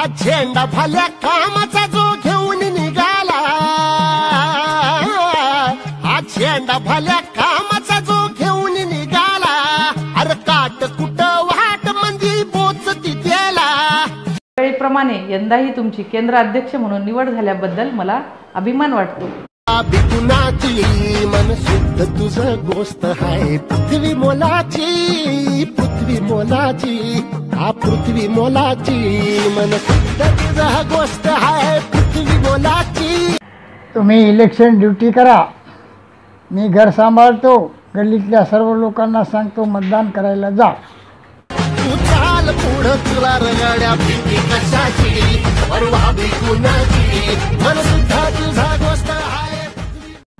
हा झेंडा फाल्या कामाचा जो घेऊन निघाला. हा झेंडा फाल्या कामाचा जो घेऊन निघाला. अरे काट कुट वाट मंदी बोच तिथेला. वेळेप्रमाणे यंदाही तुमची केंद्र अध्यक्ष म्हणून निवड झाल्याबद्दल मला अभिमान वाटतो. बिकुनाची मन शुद्ध तुझ गोष्ट हाय. पृथ्वी मोलाची पृथ्वी मोलाची हा पृथ्वी मोलाची मन शुद्ध तुझ गोष्ट हाय. पृथ्वी मोलाची. तुम्ही इलेक्शन ड्युटी करा. मी घर सांभाळतो. गल्लीतल्या सर्व लोकांना सांगतो मतदान करायला जा. तू चाल पुढं तुला रगाड्या भीती कशाची? परवा बिकुनाची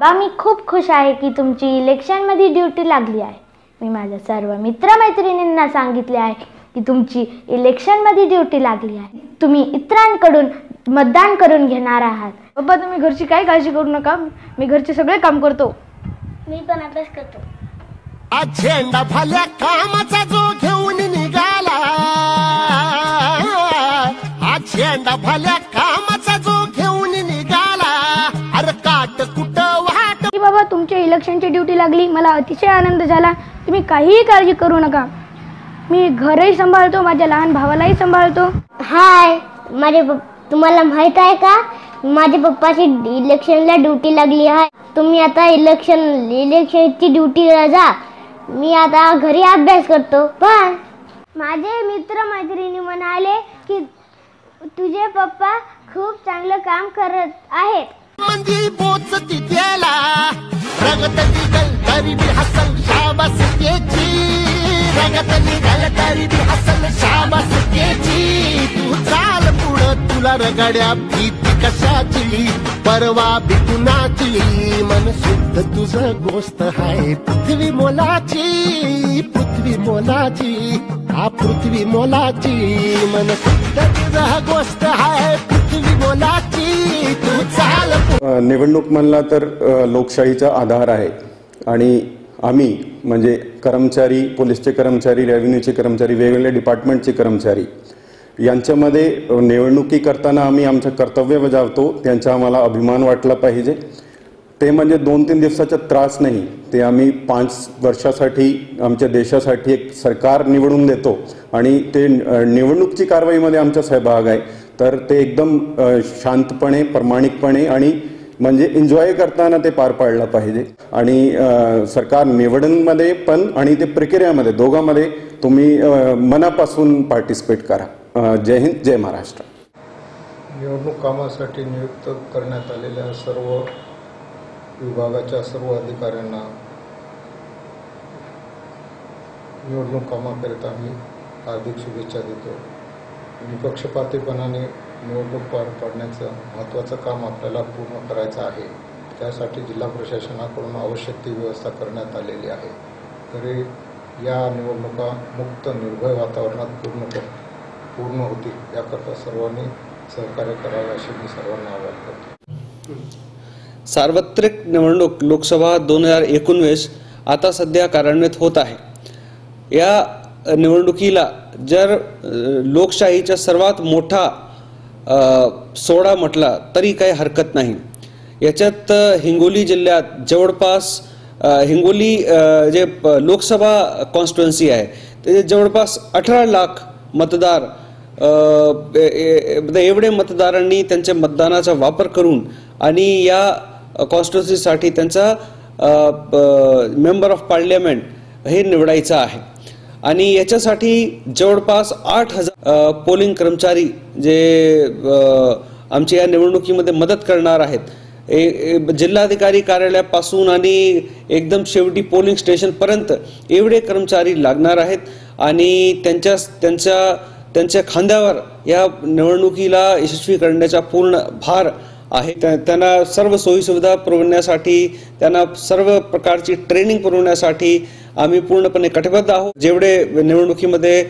बा मी खूप खुश आहे की तुमची इलेक्शनमध्ये ड्युटी लागली आहे. मी माझ्या सर्व मित्रमैत्रिणींना सांगितले आहे की तुमची इलेक्शनमध्ये ड्युटी लागली आहे. तुम्ही इतरांकडून मतदान करून घेणार आहात. बाबा तुम्ही घरची काही काळजी करू नका. मी घरचे सगळे काम करतो. मी पण अभ्यास करतो. आज झेंडा भाल्या कामाचा जो तुमच्या इलेक्शनची ड्युटी लागली मला अतिशय आनंद झाला. तुम्ही काहीही काळजी करू नका. मी घरही सांभाळतो माझ्या लहान भावालाही सांभाळतो. हाय माझे तुम्हाला माहीत आहे का? माझ्या पप्पाची इलेक्शनला ड्युटी लागली आहे. तुम्ही आता इलेक्शन इलेक्शनची ड्युटी जा. मी आता घरी अभ्यास करतो. पण माझे मित्र मैत्रिणी म्हणाले की तुझे पप्पा खूप चांगलं काम करत आहेत. मंदी बोचती त्याला रगत निघल तरी बी हसल शाबास त्याची रगत निघल तरी बी हसल शाबास त्याची तू चाल पुढं तुला रगड्या भीती कशाची? परवा बिकुनाची मन शुद्ध तुझ गोष्ट हाय पृथ्वी मोलाची. पृथ्वी मोलाची हा पृथ्वी मोलाची. मन शुद्ध तुझं गोष्ट निवडणूक म्हणला तर लोकशाहीचा आधार आहे. आणि आम्ही म्हणजे कर्मचारी पोलीसचे कर्मचारी रेव्हेन्यूचे कर्मचारी वेगवेगळ्या डिपार्टमेंटचे कर्मचारी यांच्यामध्ये निवडणुकी करताना आम्ही आमचं कर्तव्य बजावतो. त्यांचा आम्हाला अभिमान वाटला पाहिजे. ते म्हणजे दोन तीन दिवसाचा त्रास नाही. ते आम्ही पाच वर्षासाठी आमच्या देशासाठी एक सरकार निवडून देतो. आणि ते निवडणूकची कारवाईमध्ये आमचा सहभाग आहे. तर ते एकदम शांतपणे प्रामाणिकपणे आणि म्हणजे एन्जॉय करताना ते पार पाडलं पाहिजे. आणि सरकार निवडणमध्ये पण आणि ते प्रक्रियामध्ये दोघांमध्ये तुम्ही मनापासून पार्टिसिपेट करा. जय हिंद जय महाराष्ट्र. निवडणूक कामासाठी नियुक्त करण्यात आलेल्या सर्व विभागाच्या सर्व अधिकाऱ्यांना निवडणूक कामाकरिता मी हार्दिक शुभेच्छा देतो. निपक्षपातीपणाने निवडणूक पार पाडण्याचं महत्त्वाचं काम आपल्याला पूर्ण करायचं आहे. त्यासाठी जिल्हा प्रशासनाकडून आवश्यक ती व्यवस्था करण्यात आलेली आहे. तरी या निवडणुका मुक्त निर्भय वातावरणात पूर्ण कर पूर्ण होतील याकरता सर्वांनी सहकार्य करावे असे मी सर्वांना आवाहन करतो. सार्वत्रिक निवडणूक लोकसभा दोन हजार एकोणवीस आता सध्या कार्यान्वित होत आहे. या निवडणुकीला जर लोकशाहीचा सर्वात मोठा सोडा म्हटला तरी काही हरकत नाही. याच्यात हिंगोली जिल्ह्यात जवळपास हिंगोली जे प- लोकसभा कॉन्स्टिट्युन्सी आहे त्याचे जवळपास अठरा लाख मतदार एवढे मतदारांनी त्यांच्या मतदानाचा वापर करून आणि या कॉन्स्टिट्युन्सीसाठी त्यांचा मेंबर ऑफ पार्लियामेंट हे निवडायचं आहे. आणि याच्यासाठी जवळपास आठ हजार पोलिंग कर्मचारी जे आमच्या या निवडणुकीमध्ये मदत करणार आहेत. ए- जिल्हाधिकारी कार्यालयापासून आणि एकदम शेवटी पोलिंग स्टेशनपर्यंत एवढे कर्मचारी लागणार आहेत. आणि त्यांच्या त्यांच्या त्यांच्या खांद्यावर या निवडणुकीला यशस्वी करण्याचा पूर्ण भार आहे. त्या- त्यांना सर्व सोयीसुविधा पुरवण्यासाठी त्यांना सर्व प्रकारची ट्रेनिंग पुरवण्यासाठी आम्ही पूर्णपणे कटिबद्ध आहोत. जेवढे निवडणुकीमध्ये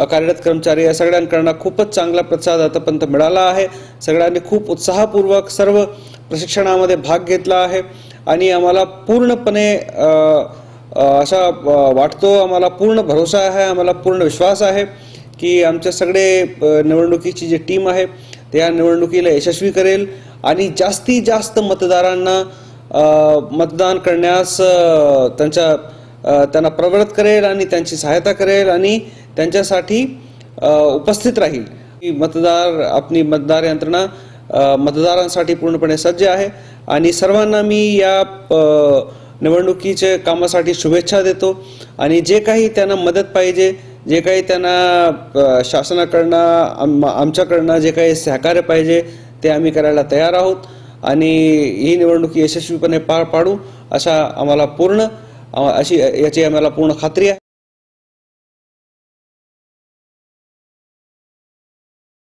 कार्यरत कर्मचारी या सगळ्यांकडनं खूपच चांगला प्रतिसाद आतापर्यंत मिळाला आहे. सगळ्यांनी खूप उत्साहपूर्वक सर्व प्रशिक्षणामध्ये भाग घेतला आहे आणि आम्हाला पूर्णपणे असा वाटतो आम्हाला पूर्ण भरोसा आहे आम्हाला पूर्ण विश्वास आहे की आमच्या सगळे निवडणुकीची जी टीम आहे त्या निवडणुकीला यशस्वी करेल आणि जास्तीत जास्त मतदारांना मतदान करण्यास त्यांच्या त्यांना प्रवृत्त करेल आणि त्यांची सहायता करेल आणि त्यांच्यासाठी उपस्थित राहील. मतदार आपली मतदार यंत्रणा मतदारांसाठी पूर्णपणे सज्ज आहे. आणि सर्वांना मी या निवडणुकीच्या कामासाठी शुभेच्छा देतो. आणि जे काही त्यांना मदत पाहिजे जे काही त्यांना शासनाकडनं आम आमच्याकडनं जे काही सहकार्य पाहिजे ते आम्ही करायला तयार आहोत. आणि ही निवडणूक यशस्वीपणे पार पाडू अशा आम्हाला पूर्ण अशी याची आम्हाला पूर्ण खात्री आहे.